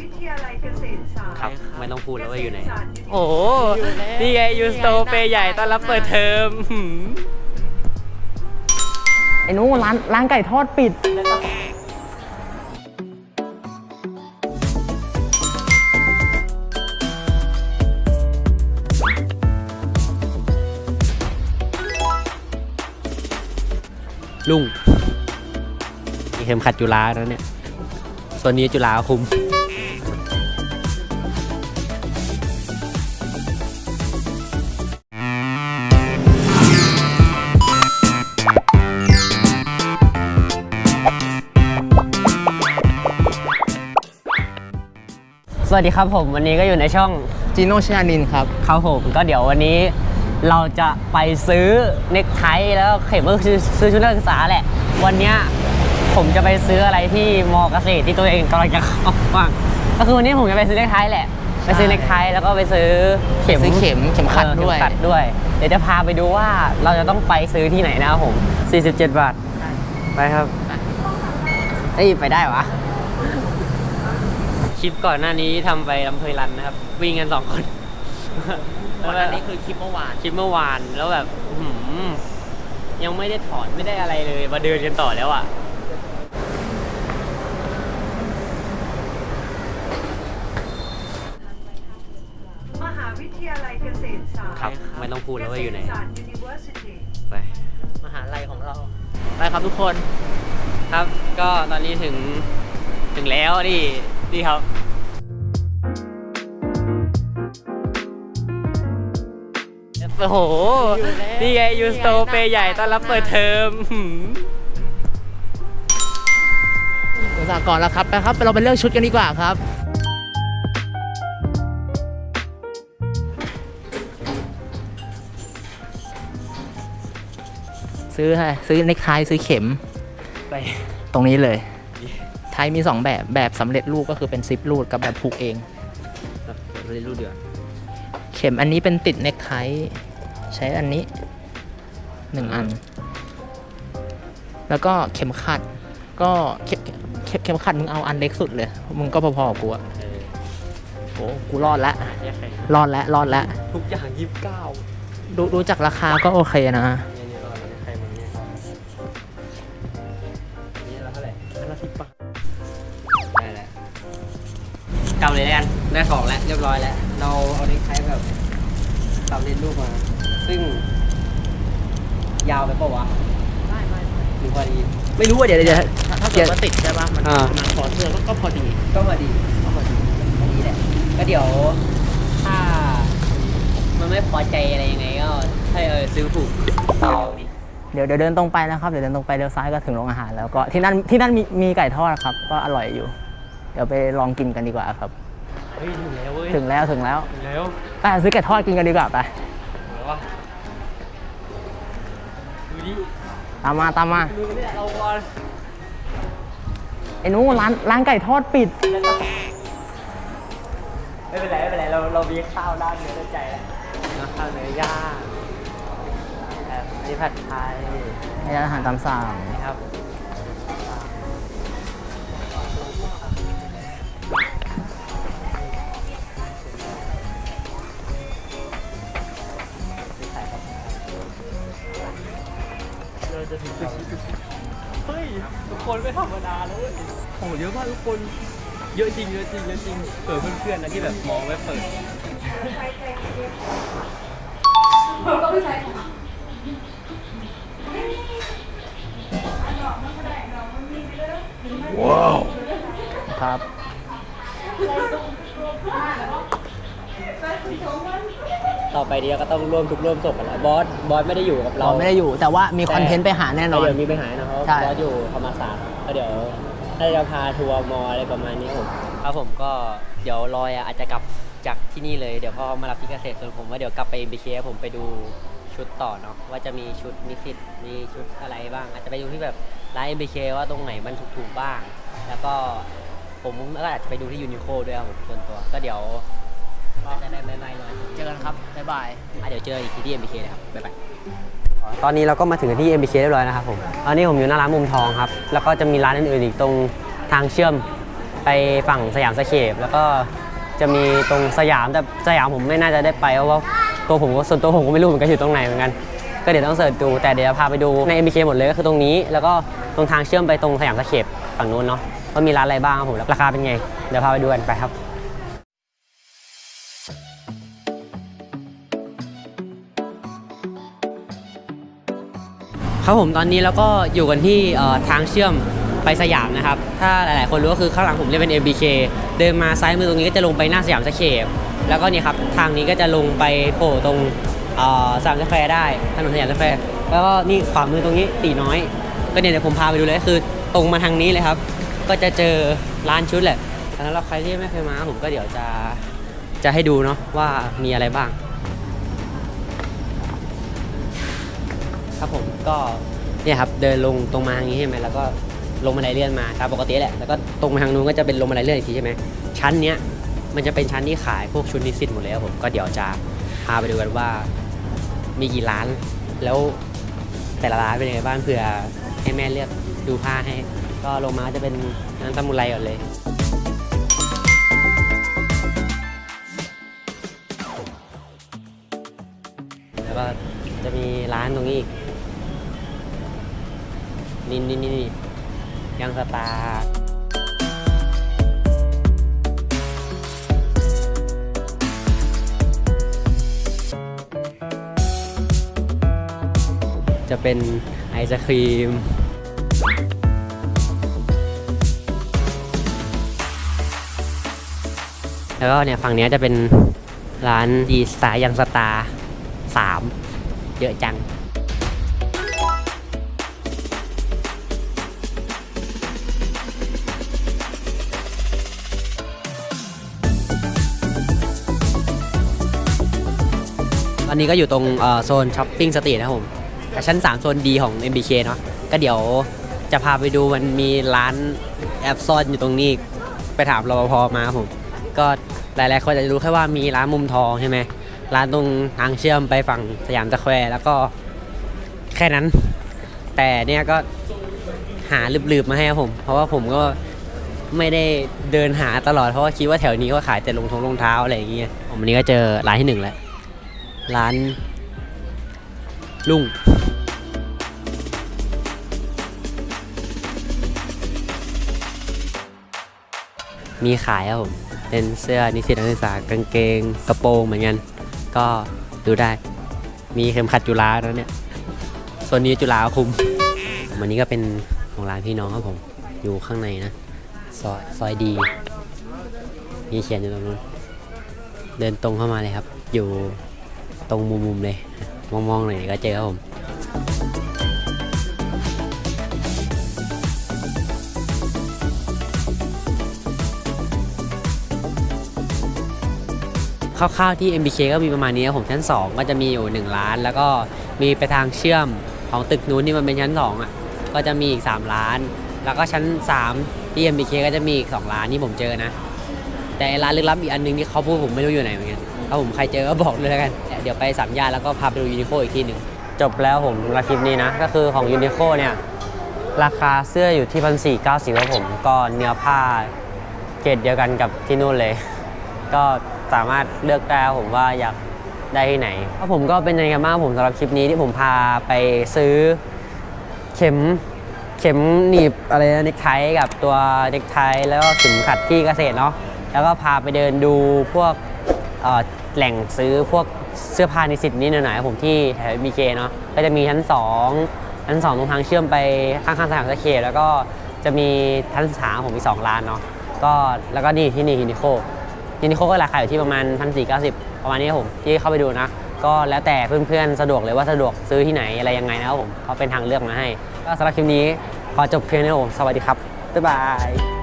วิทยาลัยเกษตรศาสตร์ครับไม่ต้องพูดแล้วว่าอยู่ไหนเกษตรศาสตร์โอ้โหนี่ไงยูสโตเปใหญ่ต้อนรับเปิดเทอมหืมไอ้หนู้ร้านร้านไก่ทอดปิดลุงมีเข็มขัดจุฬาแล้วเนี่ยตัวนี้จุฬาคุม สวัสดีครับผมวันนี้ก็อยู่ในช่องจีโน่ชยานินครับครับผมก็เดี๋ยววันนี้เราจะไปซื้อเน็กไทแล้วเข็มก็คือซื้อชุดนักศึกษาแหละ วันเนี้ยผมจะไปซื้ออะไรที่มอเกษตรที่ตัวเองกำลังจะเข้าบ้างก็คือวันนี้ผมจะไปซื้อเน็กไทแหละ ไปซื้อเน็กไทแล้วก็ไปซื้อเข็มไปซื้อเข็มเข็มขัดออด้วยเข็มขัดด้วย เดี๋ยวจะพาไปดูว่าเราจะต้องไปซื้อที่ไหนนะครับผม 47 บาท ไปครับเอ้ยไปได้วะ คลิปก่อนหน้านี้ทำไปลำเพยรันนะครับ วิ่งกันสองคน ก่อนหน้านี้คือคลิปเมื่อวาน คลิปเมื่อวานแล้วแบบอื้อหือยังไม่ได้ถอนไม่ได้อะไรเลยมาเดินกันต่อแล้วอะ มหาวิทยาลัยเกษตรศาสตร์ครับไม่ต้องพูดแล้วว่าอยู่ไหน เกษตรศาสตร์ University ไป มหาลัยของเราไปครับทุกคน ครับ ก็ตอนนี้ถึงถึงแล้วนี่ นี่ครับโอ้โห นี่ไงยูสโตเปใหญ่ต้อนรับเปิดเทอมหืมอุตสาหกรณ์แล้วครับไปครับ เราไปเลือกชุดกันดีกว่าครับ ซื้อให้ซื้อเน็กไทซื้อเข็ม ไป ตรงนี้เลย ไทยมี 2 แบบแบบสำเร็จรูปก็คือเป็นซิปรูดกับแบบผูกเองเรียนรู้เดือดเข็มอันนี้เป็นติดเน็กไทใช้อันนี้หนึ่งอัน แล้วก็เข็มขัด ก็เข็มเข็มเข็มขัดมึงเอาอันเล็กสุดเลย มึงก็พอๆกับกูอะเออโอ้กูรอดแล้วแยกใครรอดแล้วรอดแล้วทุกอย่างยี่สิบเก้าดูดูจากราคาก็โอเคนะ กำเลยแล้วกันได้ของแล้วเรียบร้อยแล้ว เราเอาเน็กไทแบบสำเร็จรูปมา ซึ่ง ยาวไปปะวะไม่ไม่หรือพอดี ไม่รู้ว่าเดี๋ยวเดี๋ยว ถ้าเกิดว่าติดใช่ป่ะมันอ่า มันคอเสื้อก็ก็พอดีก็พอดีก็พอดีพอดีแหละก็เดี๋ยว ถ้า มันไม่พอใจอะไรยังไงก็ให้เออซื้อผูกเอาดิเดี๋ยวเดี๋ยวเดินตรงไปนะครับ เดี๋ยวเดินตรงไปเลี้ยวซ้ายก็ถึงโรงอาหารแล้วก็ที่นั่นที่นั่นมีมีไก่ทอดครับ ก็อร่อยอยู่ เดี๋ยวไปลองกินกันดีกว่าครับ เฮ้ยถึงแล้วเว้ยถึงแล้วถึงแล้วถึงแล้วไปหาซื้อไก่ทอดกินกันดีกว่าไปเหรอวะดูดิตามมาตามมาดูเนี่ยเราก่อนไอ้หนู้ร้านร้านไก่ทอดปิด ไม่เป็นไรไม่เป็นไรเราเรามีข้าวด้านเนื้อด้านใจแล้วนะข้าวเนื้อย่างแบบอันนี้ผัดไทย ให้ร้านอาหารตามสั่งนะครับ จะถึงซูชิซูชิเฮ้ยทุกคนไม่ธรรมดาเลยโอ้โหเยอะมากทุกคนเยอะจริงเยอะจริงเยอะจริงเปิดเพื่อนๆนะที่แบบมองไว้เปิดครับ ต่อไปเนี้ก็ต้องร่วมทุกข์ร่วมสุขกันแล้วบอสบอสไม่ได้อยู่กับเราเราไม่ได้อยู่ แต่ว่ามีคอนเทนต์ไปหาแน่นอน เดี๋ยวมีปัญหานะเพราะใช่ บอสอยู่ธรรมศาสตร์ก็เดี๋ยวถ้าจะพาทัวร์มออะไรประมาณนี้ผมครับผมก็เดี๋ยวลอยอะอาจจะกลับจากที่นี่เลยเดี๋ยวพ่อมารับที่เกษตรส่วนผมว่าเดี๋ยวกลับไป MBK ผมไปดูชุดต่อเนาะว่าจะมีชุดนิสิตมีชุดอะไรบ้าง อาจจะไปดูที่แบบร้าน MBK ว่าตรงไหนมันถูกๆบ้าง แล้วก็ผมก็อาจจะไปดูที่ยูนิโคด้วยครับผมส่วนตัว ก็เดี๋ยว ก็จะได้ไม่ไม่เลยเจอกันครับบ๊ายบายอะเดี๋ยวเจออีกทีที่ MBK นะครับบ๊ายบายตอนนี้เราก็มาถึงที่ MBK เรียบร้อยนะครับผมตอนนี้ผมอยู่หน้าร้านมุมทองครับ แล้วก็จะมีร้านอื่นๆอีกตรงทางเชื่อมไปฝั่งสยามสเคปแล้วก็จะมีตรงสยามแต่สยามผมไม่น่าจะได้ไปเพราะว่าตัวผมก็ส่วนตัวผมก็ไม่รู้เหมือนกันอยู่ตรงไหนเหมือนกัน ก็เดี๋ยวต้องเสิร์ชดูแต่เดี๋ยวพาไปดูใน MBK หมดเลยก็คือตรงนี้ แล้วก็ตรงทางเชื่อมไปตรงสยามสเคปฝั่งนู้นเนาะว่ามีร้านอะไรบ้างครับผมราคาเป็นไง เดี๋ยวพาไปดูกันไปครับ ครับผมตอนนี้แล้วก็อยู่กันที่ทางเชื่อมไปสยามนะครับ ถ้าหลายๆ คนรู้ก็คือข้างหลังผมเรียกเป็น MBK เดินมาซ้ายมือตรงนี้ก็จะลงไปหน้าสยามสเคปแล้วก็นี่ครับทางนี้ก็จะลงไปโผล่ตรงสยามสแควร์ได้ถนนสยามสแควร์แล้วก็นี่ขวามือตรงนี้ตีน้อย ก็เนี่ยเดี๋ยวผมพาไปดูเลยคือตรงมาทางนี้เลยครับ ก็จะเจอร้านชุดแหละแต่สำหรับใครที่ไม่เคยมาผมก็เดี๋ยวจะจะให้ดูเนาะว่ามีอะไรบ้าง ครับผมก็เนี่ยครับเดินลงตรงมาทางนี้ใช่ไหมแล้วก็ลงบันไดเลื่อนมาตามปกติแหละแล้วก็ตรงมาทางนู้นก็จะเป็นลงบันไดเลื่อนอีกทีใช่ไหมชั้นเนี้ยมันจะเป็นชั้นที่ขายพวกชุดนิสิตหมดเลยครับผมก็เดี๋ยวจะพาไปดูกันว่า มีกี่ร้าน แล้วแต่ละร้านเป็นยังไงบ้างเผื่อให้แม่เลือกดูผ้าให้ ก็ลงมาจะเป็นร้านตามุไรก่อนเลยแล้วก็จะมีร้านตรงนี้อีก นี่นี่นี่ยังสตาร์จะเป็นไอศครีมแล้วก็เนี่ยฝั่งนี้จะเป็นร้านดีสไตล์ยังสตาร์สามเยอะจัง อันนี้ก็อยู่ตรงโซนช้อปปิ้งสตรีทนะครับผมแต่ชั้น 3 โซนดีของ MBK เนาะก็เดี๋ยวจะพาไปดูมันมีร้านแอบซ่อนอยู่ตรงนี้ไปถามรปภมาครับผม ก็หลายๆคนอาจจะรู้แค่ว่ามีร้านมุมทองใช่ไหมร้านตรงทางเชื่อมไปฝั่งสยามสแควร์แล้วก็แค่นั้น แต่เนี่ยก็หาลืบๆมาให้ครับผม เพราะว่าผมก็ไม่ได้เดินหาตลอดเพราะว่าคิดว่าแถวนี้ก็ขายแต่รองทงรองเท้าอะไรอย่างเงี้ยผมวันนี้ก็เจอร้านที่หนึ่งแล้ว ร้านลุงมีขายครับผม เป็นเสื้อนิสิตนักศึกษากางเกงกระโปรงเหมือนกัน ก็ดูได้ มีเข็มขัดจุฬาแล้วเนี่ย ส่วนนี้จุฬาคุม วันนี้ก็เป็นของร้านพี่น้องครับผม อยู่ข้างในนะ ซอยซอยดีมีเขียนอยู่ตรงนู้น เดินตรงเข้ามาเลยครับ อยู่ ตรงมุมๆเลย มองๆหน่อยก็เจอครับผมคร่าวๆที่ MBK ก็มีประมาณนี้ครับผมชั้น 2 ก็จะมีอยู่1ร้าน แล้วก็มีไปทางเชื่อมของตึกนู้นที่มันเป็นชั้น 2อะก็จะมีอีก3ร้าน แล้วก็ชั้น 3 ที่ MBK ก็จะมีอีก2ร้านที่ผมเจอนะ แต่ร้านลึกลับอีกอันหนึงที่เขาพูดผมไม่รู้อยู่ไหนเหมือนกัน ถ้าผมใครเจอก็บอกเลยแล้วกัน เดี๋ยวไปสามย่านแล้วก็พาไปดูยูนิโคอีกที่หนึ่งจบแล้วผมรับคลิปนี้นะ ก็คือของยูนิโคเนี่ยราคาเสื้ออยู่ที่พันสี่เก้าสิบครับผมก็เนื้อผ้าเกรดเดียวกันกับที่นู่นเลย ก็สามารถเลือกได้ผมว่าอยากได้ที่ไหนก็ผมก็เป็นยังไงกันบ้างผมสำหรับคลิปนี้ที่ผมพาไปซื้อเข็มเข็มหนีบอะไรนะเน็กไทกับตัวเน็กไทแล้วก็เข็มขัดที่เกษตรเนาะแล้วก็พาไปเดินดูพวกเอ่อ แหล่งซื้อพวกเสื้อผ้านิสิตนี่หน่อยๆครับผมที่แถวมีเคเนาะก็จะมีชั้น 2 ชั้น 2 ตรงทางเชื่อมไปข้างๆสยามสแคแล้วก็จะมีชั้นสามผมมี2ร้านเนาะก็แล้วก็นี่ที่นี่ฮินิโคฮินิโคก็ราคาอยู่ที่ประมาณ1 4 9 0ประมาณนี้ครับผมที่เข้าไปดูนะ ก็แล้วแต่เพื่อนๆ สะดวกเลยว่าสะดวกซื้อที่ไหนอะไรยังไงนะครับผมเขาเป็นทางเลือกมาให้ ก็สำหรับคลิปนี้ขอจบเพียงนี้ครับผมสวัสดีครับบ๊ายบาย